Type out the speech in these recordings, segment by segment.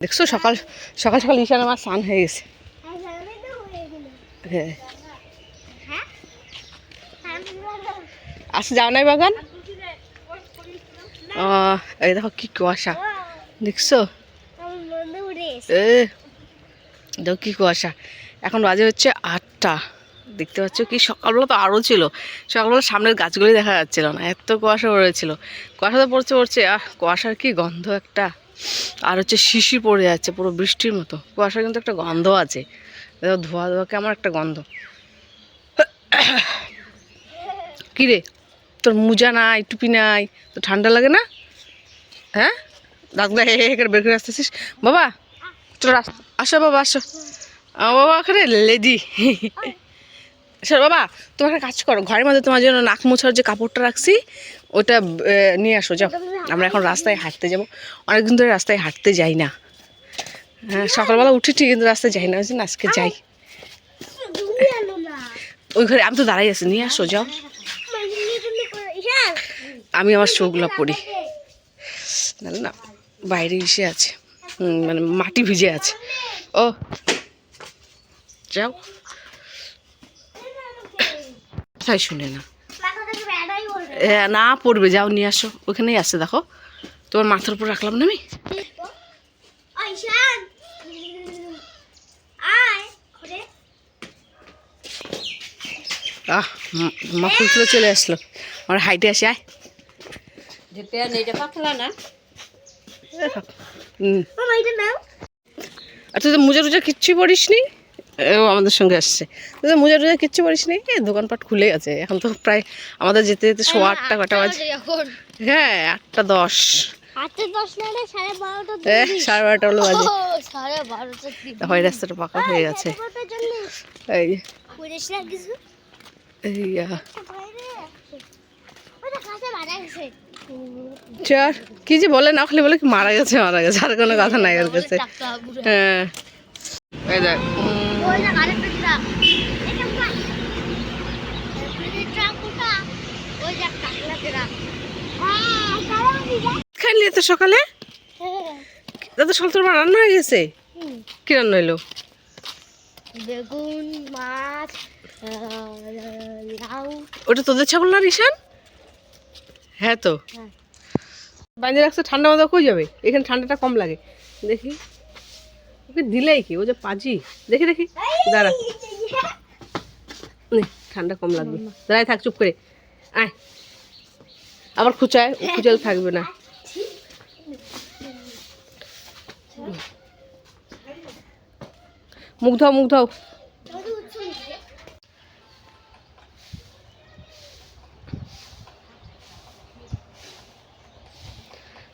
দেখছ? সকাল সকাল সকাল ঈশান আমার স্নান হয়ে গেছে। হ্যাঁ। আসে যাও নাই বাগান? এই দেখো কি কুয়াশা। দেখছ? এ, দেখো কি কুয়াশা। এখন বাজে হচ্ছে আটটা। দেখতে পাচ্ছ কি? সকালবেলা তো আরও ছিল। সকালবেলা সামনের গাছগুলি দেখা যাচ্ছিল না। এত কুয়াশা পড়েছিল। কুয়াশা তো পড়ছে পড়ছে। আহ, কুয়াশার কি গন্ধ একটা। আর হচ্ছে শিশি পড়ে যাচ্ছে পুরো বৃষ্টির মতো। কুয়াশার কিন্তু একটা গন্ধ আছে। ধোয়া ধোয়া কেমন একটা গন্ধ। কিরে তোর মোজা নাই, টুপি নাই, তো ঠান্ডা লাগে না? হ্যাঁ? দাদা হে হে করে বের করে আসতেছিস। বাবা চলো আসো বাবা আসো। বাবা ওখানে লেডি। স্যার বাবা তোমার একটা কাজ করো, ঘরের মধ্যে তোমার জন্য নাক মোছার যে কাপড়টা রাখছি, ওটা নিয়ে আসো, যাও। আমরা এখন রাস্তায় হাঁটতে যাব। অনেকদিন ধরে রাস্তায় হাঁটতে যাই না। হ্যাঁ সকালবেলা উঠি ঠিক কিন্তু রাস্তায় যাই না আজকে যাই। ওই ঘরে আমি তো দাঁড়াই আছি, নিয়ে আসো, যাও। আমি আমার শোগুলো পড়ি। না, বাইরে এসে আছে মানে মাটি ভিজে আছে। ও, যাও। তাই শুনে না? এ, না পড়বে। যাও নিয়ে আসো। ওখানেই আছে দেখো। তোমার মাথার উপর রাখলাম না আমি? আহ মা- মা ফুল তুলে চলে আসলো। আমার হাইটে আসে আয়। আর তুই তো মোজা টুজা কিচ্ছু পড়িস নি আমাদের সঙ্গে আসছে। তো মোজা টুজা কিচ্ছু পড়িস নি? এ দোকানপাট খুলে আছে। এখন তো প্রায় আমাদের যেতে যেতে সোয়া আটটা কটা বাজে হ্যাঁ আটটা দশ। সাড়ে বারোটা হলো বাজে। ও, দেখো এই রাস্তাটা পাকা হয়ে গেছে। এই যে, করিস না কিছু? এই আহ। বাইরে ওটা কাছে মারা গেছে। চার। কি যে বলে না খালি বলে কি মারা গেছে মারা গেছে। আর কোনো কথা নাই ওর কাছে। হ্যাঁ। এই দেখ। হ্যাঁ খাইলি এত সকালে? দাদা সকাল তোর রান্না হয়ে গেছে? কি রান্না হইল? বেগুন মাছ লাউ। ওটা তোদের ছাগল না হ্যাঁ তো। হ্যাঁ। বাইরে রাখছে ঠান্ডা মতো কই যাবে? এখানে ঠান্ডাটা কম লাগে। দেখি। ওকে দিলেই কি? ও যে পাজি। দেখি দেখি। দাঁড়া। নে, ঠান্ডা কম লাগবে। দাঁড়ায় থাক চুপ করে। আয়। আবার খুচায় খুচাল থাকবে না। মুখ ধাও মুখ ধাও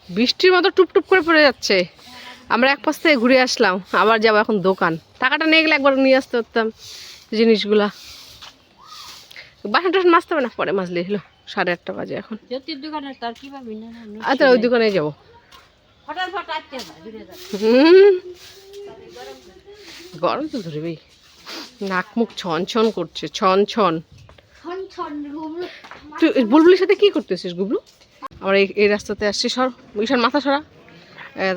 বৃষ্টির মতো টুপটুপ করে পড়ে যাচ্ছে। আমরা এক পাশ থেকে ঘুরে আসলাম আবার যাব এখন দোকান। টাকাটা নিয়ে গেলে একবার নিয়ে আসতে পারতাম জিনিসগুলা। বাসন টাসন মাজতে হবে না? পরে মাজলে হলো সাড়ে আটটা বাজে এখন। আচ্ছা ওই দোকানে যাব। গরম তো ধরবেই নাক মুখ ছন ছন করছে ছন ছন। ছন ছন তুই বুলবুলির সাথে কি করতেছিস গুবলু? আমরা এই রাস্তাতে আসছি সর। ঈশান মাথা সরা।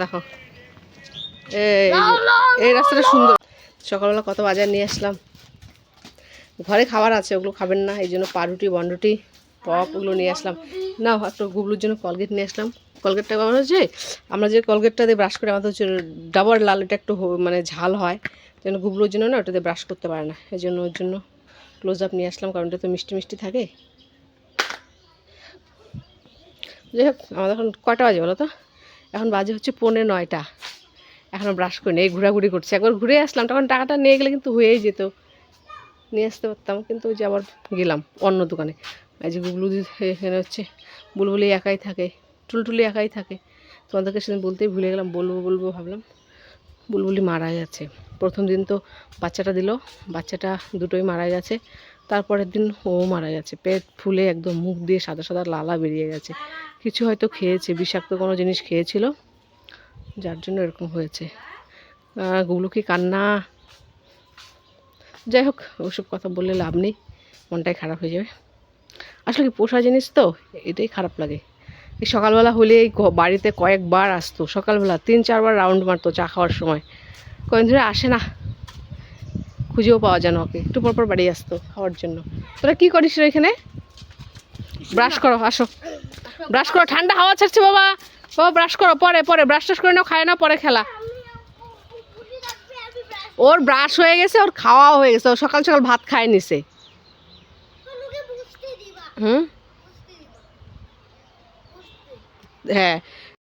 দেখো। এই এই রাস্তাটা সুন্দর। সকালবেলা কত বাজার নিয়ে আসলাম। ঘরে খাবার আছে ওগুলো খাবেন না এই জন্য পাউরুটি বন্ডুটি পপ ওগুলো নিয়ে আসলাম। না একটু গুবলুর জন্য কলগেট নিয়ে আসলাম। কলগেটটা ব্যবহার হচ্ছে? আমরা যে কলগেটটা দিয়ে ব্রাশ করে আমাদের হচ্ছে ডাবর লাল এটা একটু মানে ঝাল হয়। যেন গুবলুর জন্য না ওটা দিয়ে ব্রাশ করতে পারে না। এই জন্য ওর জন্য ক্লোজ আপ নিয়ে আসলাম কারণ এটা তো মিষ্টি মিষ্টি থাকে। যাই হোক আমাদের এখন কয়টা বাজে বলো তো? এখন বাজে হচ্ছে পৌনে নয়টা। এখনও ব্রাশ করিনি এই ঘোরাঘুরি করছে। একবার ঘুরে আসলাম, তখন টাকাটা নিয়ে গেলে কিন্তু হয়েই যেত। নিয়ে আসতে পারতাম, কিন্তু ওই যে আবার গেলাম অন্য দোকানে। যে গুবলু এখানে হচ্ছে, বুলবুলি একাই থাকে টুলটুলি একাই থাকে। তোমাদেরকে সেদিন বলতেই ভুলে গেলাম, বলব বলব ভাবলাম, বুলবুলি মারা গেছে। প্রথম দিন তো বাচ্চাটা দিল, বাচ্চাটা দুটোই মারা গেছে। তারপরের দিন ও মারা গেছে। পেট ফুলে একদম, মুখ দিয়ে সাদা সাদা লালা বেরিয়ে গেছে। কিছু হয়তো খেয়েছে, বিষাক্ত কোনো জিনিস খেয়েছিল। যার জন্য এরকম হয়েছে। আহ, গুলো কি কান্না? যাই হোক ওসব কথা বললে লাভ নেই মনটাই খারাপ হয়ে যাবে। আসলে কি পোষা জিনিস তো? এটাই খারাপ লাগে। এই সকালবেলা হলে এই বাড়িতে কয়েকবার আসতো। সকালবেলা তিন চারবার রাউন্ড মারতো চা খাওয়ার সময়। কয়েক ধরে আসে না। খুঁজেও পাওয়া যায় না ওকে। একটু পর পর বাড়ি আসতো খাওয়ার জন্য। তোরা কি করিস রে এখানে? ব্রাশ করো আসো। ব্রাশ করো ঠান্ডা হাওয়া ছাড়ছে বাবা। বাবা ব্রাশ করো পরে পরে ব্রাশ টাশ করে নাও খায় না পরে খেলা। ওর ব্রাশ হয়ে গেছে ওর খাওয়া হয়ে গেছে ও সকাল সকাল ভাত খায় নিছে। হুম? হ্যাঁ